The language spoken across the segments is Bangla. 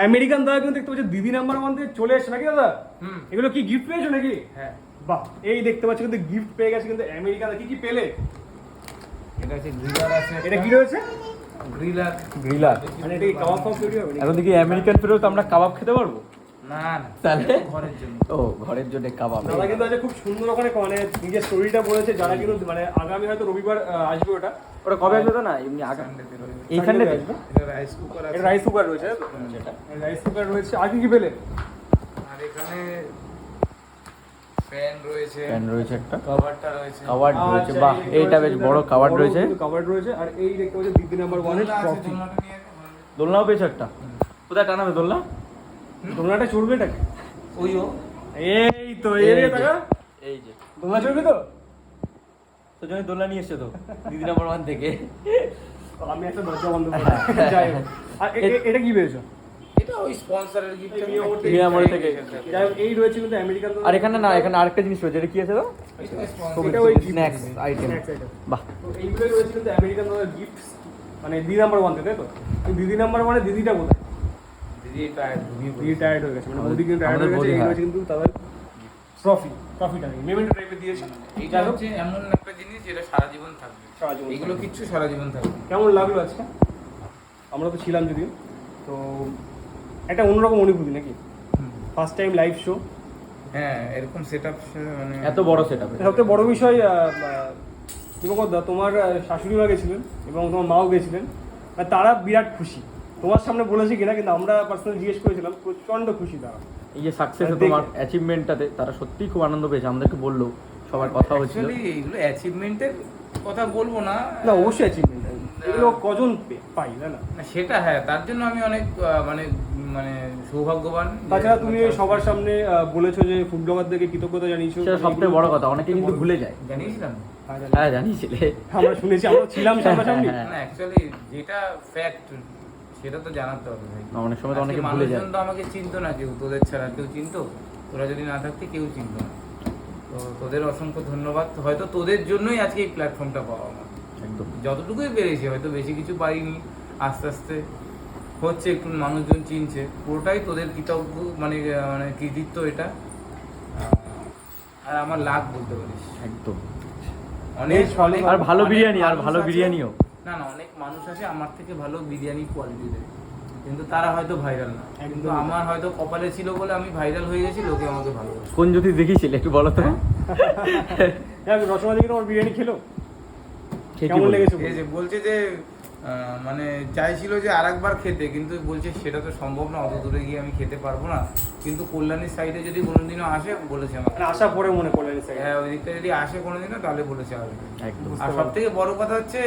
আমেরিকান দাদা কিন্তু দেখতে পাচ্ছি দিদি নাম্বার ওয়ান থেকে চলে এসছে নাকি দাদা? হুম। এগুলো কি গিফট পেয়েছ নাকি? হ্যাঁ। বাহ এই দেখতে পাচ্ছি কিন্তু গিফট পেয়ে গেছে কিন্তু আমেরিকান কি কি পেলে? এটা হচ্ছে গ্রিলার আছে। এটা কি রয়েছে? গ্রিলার গ্রিলার মানে এটা কি কাবাব ফাব তৈরি হবে এখন দেখি আমেরিকান ফেরত আমরা কাবাব খেতে পারব? না না তাহলে? ঘরের জন্য। ও ঘরের জন্য কাবাব। দাদা কিন্তু আজকে খুব সুন্দর ওখানে মানে নিজের স্টোরিটা বলেছে যারা কিন্তু মানে আগামী হয়তো রবিবার আসবে ওটা। ওটা কবে আসবে তো না? এমনি আগা এইখানে আসবে? রাইস কুকার আছে। রাইস কুকার রয়েছে সেটা। রাইস কুকার রয়েছে। আর কি কি পেলে? আর এখানে ফ্যান রয়েছে। রয়েছে একটা। কভারটা রয়েছে। কাওয়ার্ড রয়েছে। আচ্ছা, বাহ এইটা বেশ বড় বড় রয়েছে। রয়েছে। আর এই দেখতে দিদি নাম্বার ট্রফি। দোলনাও পেয়েছ একটা? কোথায় টানাবে দোলনা? দোলনাটা চড়বে এটাকে ওই ও। এই তো এই রে এই টাকা এই যে। দোলনা চড়বে তো? তো জন্য দোলনা নিয়ে এসছো তো দিদি নাম্বার ওয়ান থেকে। আমি একটা দরজা বন্ধ করে যাই আর এটা কি পেয়েছ? এই থেকে। থেকে। রয়েছে কিন্তু আমেরিকান আর এখানে না এখানে আরেকটা জিনিস রয়েছে এটা কি আছে তো? স্ন্যাক্স আইটেম বাহ। তো এইগুলোই রয়েছে কিন্তু আমেরিকান গিফট মানে দিদি নাম্বার ওয়ান তাই তো? দিদি নাম্বার ওয়ানে দিদিটা কোথায়? হয়ে গেছে। মানে মোদি কিন্তু হয়ে গেছে তাদের ট্রফি ট্রফিটা নেই। মেমেন্টো টাইপের দিয়েছে। এইটা হচ্ছে এমন একটা জিনিস যেটা সারা জীবন থাকবে। সারা জীবন এগুলো কিচ্ছু সারা জীবন থাকবে কেমন লাগল আজকে? আমরা তো ছিলাম যদিও। তো একটা অন্যরকম অনুভূতি নাকি? ফার্স্ট টাইম লাইভ শো হ্যাঁ এরকম সেট আপ মানে এত বড় সেট সবথেকে বড় বিষয় দা তোমার শাশুড়ি মা গেছিলেন এবং তোমার মাও গেছিলেন। আর তারা বিরাট খুশি। তোমার সামনে বলেছে কিনা কিন্তু আমরা পার্সোনালি জিজ্ঞেস করেছিলাম প্রচণ্ড খুশি তারা। এই যে সাকসেস তোমার অ্যাচিভমেন্টটাতে তারা সত্যিই খুব আনন্দ পেয়েছে আমাদেরকে বলল সবার কথা হচ্ছিল এগুলো অ্যাচিভমেন্টের কথা বলব না। না অবশ্যই অ্যাচিভমেন্ট এগুলো কজন পাই না? না, সেটা হ্যাঁ তার জন্য আমি অনেক আহ, মানে মানে সৌভাগ্যবান তাছাড়া তুমি সবার সামনে বলেছ যে ফুড ব্লগারদেরকে কৃতজ্ঞতা জানিয়েছো সেটা সবথেকে বড় কথা অনেকে কিন্তু ভুলে যায়। জানিয়েছিলাম? হ্যাঁ। হ্যাঁ জানিয়েছিলে। আমরা শুনেছি আমরা ছিলাম সামনাসামনি। হ্যাঁ, না অ্যাকচুয়ালি যেটা ফ্যাক্ট সেটা তো জানাতে হবে ভাই। না, অনেক সময় তো অনেকে ভুলে যায়। মানুষজন তো আমাকে চিনতো না কেউ তোদের ছাড়া কেউ চিনতো তোরা যদি না থাকতে কেউ চিনতো না। তো তোদের অসংখ্য ধন্যবাদ। হয়তো তোদের জন্যই আজকে এই প্ল্যাটফর্মটা পাওয়া আমার। একদম। যতটুকুই পেরেছি হয়তো বেশি কিছু পারিনি। আস্তে আস্তে হচ্ছে একটু মানুষজন চিনছে। পুরোটাই তোদের কৃতজ্ঞ মানে মানে কৃতিত্ব এটা। আর আমার লাভ বলতে পারিস। একদম। অনেক। আর ভালো বিরিয়ানি আর ভালো বিরিয়ানিও। না না অনেক মানুষ আছে আমার থেকে ভালো বিরিয়ানি কোয়ালিটি দেয়। কিন্তু তারা হয়তো ভাইরাল না। কিন্তু আমার হয়তো কপালে ছিল বলে আমি ভাইরাল হয়ে গেছি লোকে আমাকে ভালোবাসে। কোন যদি দেখিছিলে একটু বলো তো? যাক রসমালাই তোমার বিরিয়ানি খেলো। কেমন লেগেছে এই যে বলছে যে মানে চাইছিল যে আরেকবার খেতে কিন্তু বলছে সেটা তো সম্ভব না অত দূরে গিয়ে আমি খেতে পারব না। কিন্তু কল্যাণীর সাইডে যদি কোনোদিনও আসে বলেছে আমাকে। মানে আশা পরে মনে করলেন এই হ্যাঁ ওই দিকটা যদি আসে কোনোদিনও তাহলে বলেছে আসবে আর সব থেকে বড় কথা হচ্ছে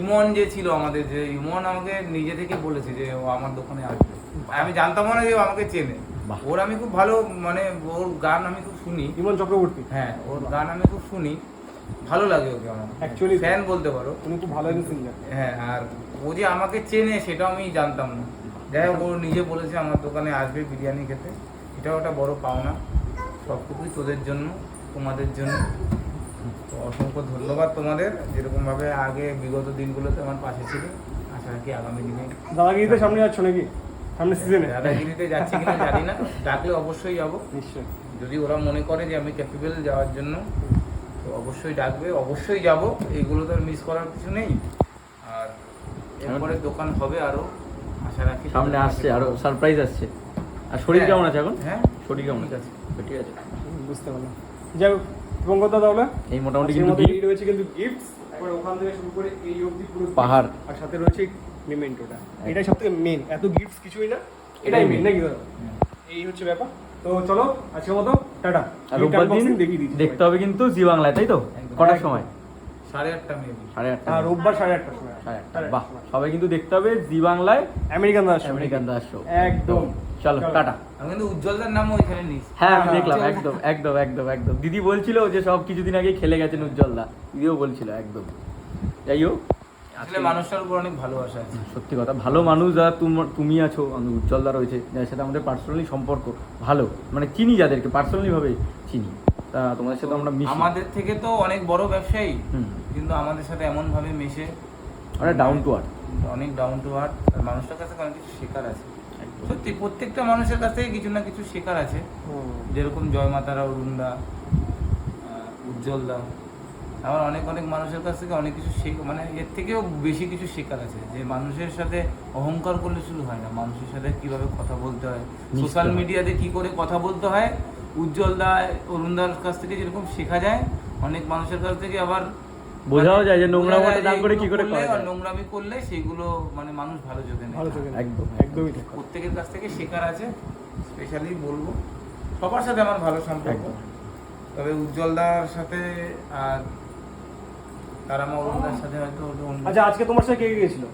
ইমন যে ছিল আমাদের যে ইমন আমাকে নিজে থেকে বলেছে যে ও আমার দোকানে আসবে। আমি জানতাম না যে ও আমাকে চেনে। ওর আমি খুব ভালো মানে ওর গান আমি খুব শুনি। ইমন চক্রবর্তী? হ্যাঁ ওর গান আমি খুব শুনি। ভালো লাগে ওকে আমার। Actually- ফ্যান বলতে পারো। উনি খুব ভালো একজন সিঙ্গার হ্যাঁ আর ও যে আমাকে চেনে সেটাও আমি জানতাম না। যাই হোক ও নিজে বলেছে আমার দোকানে আসবে বিরিয়ানি খেতে। এটাও একটা বড় পাওনা। সবটুকুই তোদের জন্য তোমাদের জন্য। তো অসংখ্য ধন্যবাদ তোমাদের। যেরকমভাবে আগে বিগত দিনগুলোতে আমার পাশে ছিল আশা রাখি আগামী দিনে। দাদাগিরিতে সামনে যাচ্ছ নাকি? সামনে সিজনে দাদাগিরিতে যাচ্ছি কিনা জানি না। ডাকলে অবশ্যই যাব। নিশ্চয়ই। যদি ওরা মনে করে যে আমি ক্যাপেবল যাওয়ার জন্য তো অবশ্যই ডাকবে অবশ্যই যাব। এইগুলো তো মিস করার কিছু নেই। আর এরপরে দোকান হবে আরও। আশা রাখি সামনে আসছে আরও সারপ্রাইজ আসছে। আর শরীর হ্যাঁ। কেমন আছে এখন? হ্যাঁ শরীর কেমন আছে। ঠিক আছে। বুঝতে পারলাম। যাই হোক দাদা তাহলে? এই মোটামুটি কিন্তু এই রয়েছে কিন্তু গিফটস একবার ওখান থেকে শুরু করে এই অবধি পুরো পাহাড়। আর সাথে রয়েছে মেমেন্টোটা এটাই সব থেকে মেন এত গিফটস কিছুই না। এটাই মেন নাকি দাদা? এই হচ্ছে ব্যাপার। তো চলো আজকের মতো টাটা। রোববার দিন দেখতে হবে কিন্তু জি বাংলায় তাই তো। কটার সময়? সাড়ে আটটা মেবি। সাড়ে আটটা। হ্যাঁ রোববার সাড়ে আটটার সময়। সাড়ে আটটা। বাহ সবাই কিন্তু দেখতে হবে জি বাংলায় American Das American Das show একদম। চলো। টাটা। আমি কিন্তু উজ্জ্বলদার নামও ওইখানে নিস হ্যাঁ আমি হ্যাঁ, দেখলাম একদম একদম একদম একদম। দিদি বলছিল যে সব কিছুদিন আগে খেলে গেছেন উজ্জ্বলদা। দিদিও বলছিল একদম। যাই হোক। আসলে মানুষটার উপর অনেক ভালোবাসা আছে। সত্যি কথা। ভালো মানুষ যারা তুম- তুমি আছো আমি উজ্জ্বলদা রয়েছে যার সাথে আমাদের পার্সোনালি সম্পর্ক ভালো মানে চিনি যাদেরকে পার্সোনালি ভাবে চিনি তা তোমাদের সাথে আমরা মিশি। আমাদের থেকে তো অনেক বড় ব্যবসায়ী হুম। কিন্তু আমাদের সাথে এমন ভাবে মেশে। আমরা ডাউন টু আর্থ অনেক ডাউন টু আর্থ আর মানুষটার কাছে অনেক কিছু শেখার আছে। সত্যি প্রত্যেকটা মানুষের কাছ থেকে কিছু না কিছু শেখার আছে। যেরকম জয় মাতারা অরুণদা উজ্জ্বলদা আমার অনেক অনেক মানুষের কাছ থেকে অনেক কিছু শেখ মানে এর থেকেও বেশি কিছু শেখার আছে যে মানুষের সাথে অহংকার করলে শুরু হয় না মানুষের সাথে কীভাবে কথা বলতে হয় সোশ্যাল মিডিয়াতে কি করে কথা বলতে হয় উজ্জ্বলদা অরুণদার কাছ থেকে যেরকম শেখা যায় অনেক মানুষের কাছ থেকে আবার বোঝাও যায় যে নোংরামোটা দাম করে কি করে করা নোংরামি করলে সেগুলো মানে মানুষ ভালো চোখে নেয় ভালো চোখে না। একদম একদমই ঠিক প্রত্যেকের কাছ থেকে শেখার আছে স্পেশালি বলব। সবার সাথে আমার ভালো সম্পর্ক। তবে উজ্জ্বলদার সাথে আর তারামা অরুণদার সাথে হয়তো ওটা অন্য- আচ্ছা আজকে তোমার সাথে কে কে গেছিল?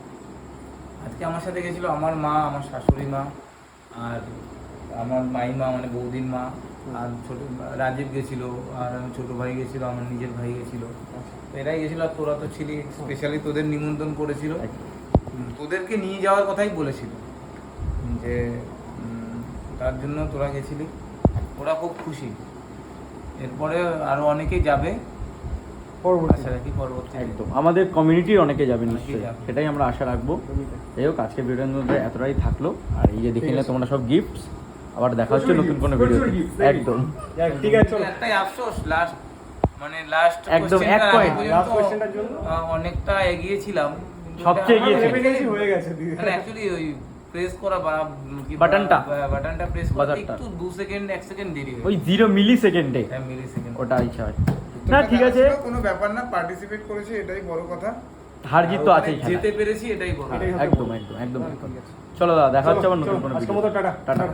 আজকে আমার সাথে গেছিল আমার মা আমার শাশুড়ি মা আর আমার মাইমা মানে বৌদির মা আর ছোট রাজীব গেছিল আর আমার ছোট ভাই গেছিল আমার নিজের ভাই গেছিল। তো এরাই গেছিল আর তোরা তো ছিলি স্পেশালি তোদের নিমন্ত্রণ করেছিল। তোদেরকে নিয়ে যাওয়ার কথাই বলেছিল। যে তার জন্য তোরা গেছিলি। ওরা খুব খুশি। এরপরে আরও অনেকেই যাবে। পরবর্তী পরবর্তী একদম। আমাদের কমিউনিটির অনেকে যাবে নিশ্চয়ই। সেটাই আমরা আশা রাখব। যাই হোক আজকে ভিডিওর মধ্যে এতটাই থাকল। আর এই যে দেখে নিলে তোমরা সব গিফটস আবার দেখা হচ্ছে নতুন কোনো ভিডিও একদম। ঠিক আছে একটাই আফসোস লাস্ট মানে লাস্ট একদম এক point, last questionটার জন্য? অনেকটা এগিয়েছিলাম। কিন্তু সবচেয়ে এগিয়েছে। হয়ে গেছে মানে অ্যাকচুয়ালি ওই প্রেস করা বাটনটা? বাটনটা প্রেস করতে। একটু দু সেকেন্ড এক সেকেন্ড দেরি ওই হয়েছে জিরো মিলি সেকেন্ডে মিলি সেকেন্ড ওটা ইচ্ছা হয়। না ঠিক আছে। কোনো ব্যাপার না পার্টিসিপেট করেছি এটাই বড় কথা। হার জিত তো আছেই যেতে পেরেছি এটাই বড় একদম একদম একদম চলো দাদা দেখা হচ্ছে আমার আবার নতুন কোনো টাটা। টাটা।